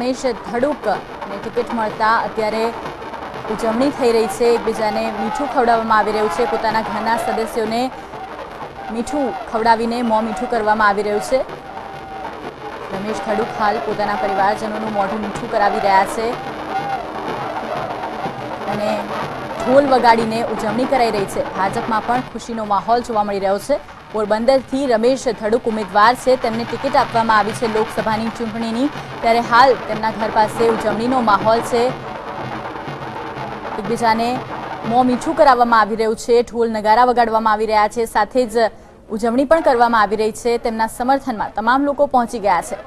Ramesh ધડુકને ticket મળતા અત્યારે ઉજવણી થઈ રહી છે. એકબીજાને મીઠું ખવડાવવામાં આવી રહ્યું છે. પોતાના ઘરના સદસ્યોને મીઠું ખવડાવીને મોં મીઠું કરવામાં આવી રહ્યું છે. રમેશ ધડુક હાલ પોતાના પરિવારજનોનું મોઢું મીઠું કરાવી રહ્યા છે. અને ઢોલ વગાડીને ઉજવણી કરાઈ રહી છે. ભાજપમાં પણ ખુશીનો માહોલ જોવા મળી રહ્યો છે. પોરબંદરથી રમેશ ધડુક ઉમેદવાર છે. તેમને ટિકિટ આપવામાં આવી છે લોકસભાની ચૂંટણીની. ત્યારે હાલ તેમના ઘર પાસે ઉજવણીનો માહોલ છે. એકબીજાને મોં મીઠું કરાવવામાં આવી રહ્યું છે. ઢોલ નગારા વગાડવામાં આવી રહ્યા છે. સાથે જ ઉજવણી પણ કરવામાં આવી રહી છે. તેમના સમર્થનમાં તમામ લોકો પહોંચી ગયા છે.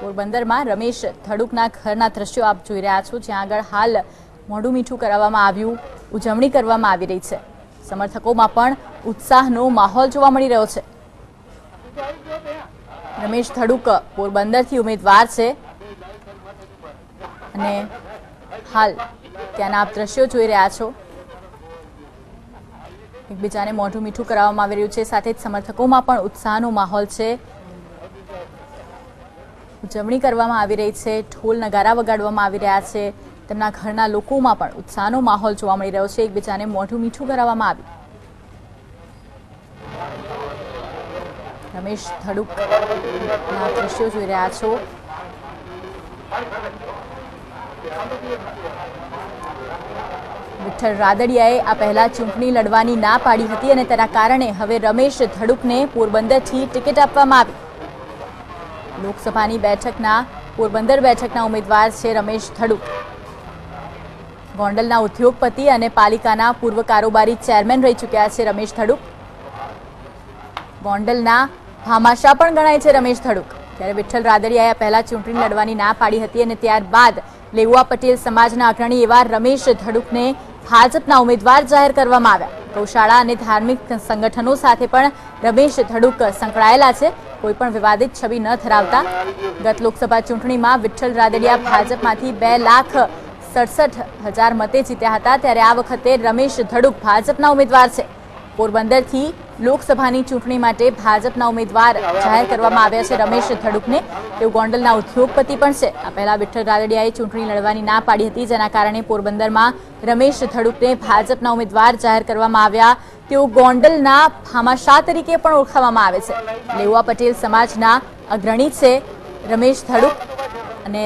પોરબંદરમાં રમેશ ધડુકના ઘરના દ્રશ્યો આપ જોઈ રહ્યા છો. જ્યાં આગળ હાલ મોઢું મીઠું કરાવવામાં આવ્યું. ઉજવણી કરવામાં આવી રહી છે. સમર્થકોમાં પણ ઉત્સાહનો માહોલ જોવા મળી રહ્યો છે. રમેશ ધડુક પોરબંદરથી ઉમેદવાર છે. અને હાલ ત્યાંના આપ દ્રશ્યો જોઈ રહ્યા છો. એકબીજાને મોઢું મીઠું કરાવવામાં આવી રહ્યું છે. સાથે જ સમર્થકોમાં પણ ઉત્સાહનો માહોલ છે. ઉજવણી કરવામાં આવી રહી છે. ઢોલ નગારા વગાડવામાં આવી રહ્યા છે. તેમના ઘરના લોકોમાં પણ ઉત્સાહનો માહોલ જોવા મળી રહ્યો છે. એકબીજાને મોઢું મીઠું કરાવવામાં આવ્યું. રમેશ ધડુક દ્રશ્યો જોઈ રહ્યા છો. વિઠ્ઠલ રાદડિયાએ આ પહેલા ચૂંટણી લડવાની ના પાડી હતી અને તેના કારણે હવે રમેશ ધડુકને પોરબંદરથી ટિકિટ આપવામાં આવી. લોકસભાની બેઠકના, પોરબંદર બેઠકના ઉમેદવાર છે રમેશ ધડુક. ગોંડલના ઉદ્યોગપતિ અને પાલિકાના પૂર્વ કારોબારી ચેરમેન રહી ચૂક્યા છે રમેશ ધડુક. ગોંડલના ભામાશા પણ ગણાય છે રમેશ ધડુક. ત્યારે વિઠ્ઠલ રાદડિયાએ પહેલાં પહેલા ચૂંટણી લડવાની ના પાડી હતી અને ત્યારબાદ લેઉવા પટેલ સમાજના અગ્રણી એવા રમેશ ધડુકને ભાજપના ઉમેદવાર જાહેર કરવામાં આવ્યા. ગૌશાળા અને ધાર્મિક સંગઠનો સાથે પણ રમેશ ધડુક સંકળાયેલા છે. કોઈ પણ વિવાદિત છબી ન ધરાવતા. ગત લોકસભા ચૂંટણીમાં વિઠ્ઠલ રાદડિયા ભાજપમાંથી બે લાખ સડસઠ હજાર મતે જીત્યા હતા ત્યારે આ વખતે રમેશ ધડુક ભાજપના ઉમેદવાર છે. પોરબંદરથી લોકસભાની ચૂંટણી માટે ભાજપના ઉમેદવાર જાહેર કરવામાં આવ્યા છે. રમેશ ધડુકને તેઓ ગોંડલના ઉદ્યોગપતિ પણ છે. આ પહેલા વિઠ્ઠલ રાદડિયાએ ચૂંટણી લડવાની ના પાડી હતી જેના કારણે પોરબંદરમાં રમેશ ધડુકને ભાજપના ઉમેદવાર જાહેર કરવામાં આવ્યા. તેઓ ગોંડલના ફામાશા તરીકે પણ ઓળખાવામાં આવે છે. લેવા પટેલ સમાજના અગ્રણી છે રમેશ ધડુક અને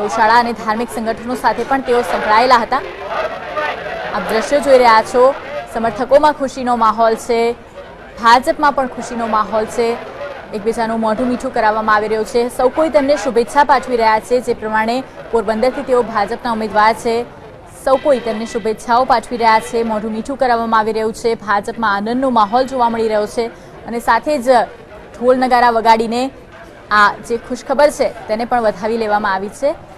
ગૌશાળા અને ધાર્મિક સંગઠનો સાથે પણ તેઓ સંકળાયેલા હતા. આપ દ્રશ્યો જોઈ રહ્યા છો. સમર્થકોમાં ખુશીનો માહોલ છે. ભાજપમાં પણ ખુશીનો માહોલ છે. એકબીજાનું મોઢું મીઠું કરાવવામાં આવી રહ્યું છે. સૌ કોઈ તેમને શુભેચ્છા પાઠવી રહ્યા છે. જે પ્રમાણે પોરબંદરથી તેઓ ભાજપના ઉમેદવાર છે. સૌ કોઈ તેમને શુભેચ્છાઓ પાઠવી રહ્યા છે. મોઢું મીઠું કરાવવામાં આવી રહ્યું છે. ભાજપમાં આનંદનો માહોલ જોવા મળી રહ્યો છે. અને સાથે જ ઢોલ નગારા વગાડીને આ જે ખુશખબર છે, તેને પણ વધાવી લેવામાં આવી છે.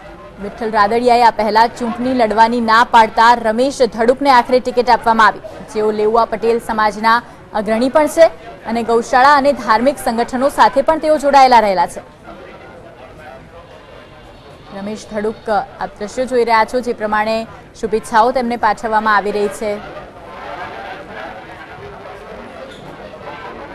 વિઠ્ઠલ રાદડિયાએ આ પહેલા ચૂંટણી લડવાની ના પાડતા રમેશ ધડુકને આખરે ટિકિટ આપવામાં આવી. જેઓ લેઉવા પટેલ સમાજના અગ્રણી પણ છે અને ગૌશાળા અને ધાર્મિક સંગઠનો સાથે પણ તેઓ જોડાયેલા રહેલા છે. રમેશ ધડુક આપ દ્રશ્યો જોઈ રહ્યા છો જે પ્રમાણે શુભેચ્છાઓ તેમને પાઠવવામાં આવી રહી છે.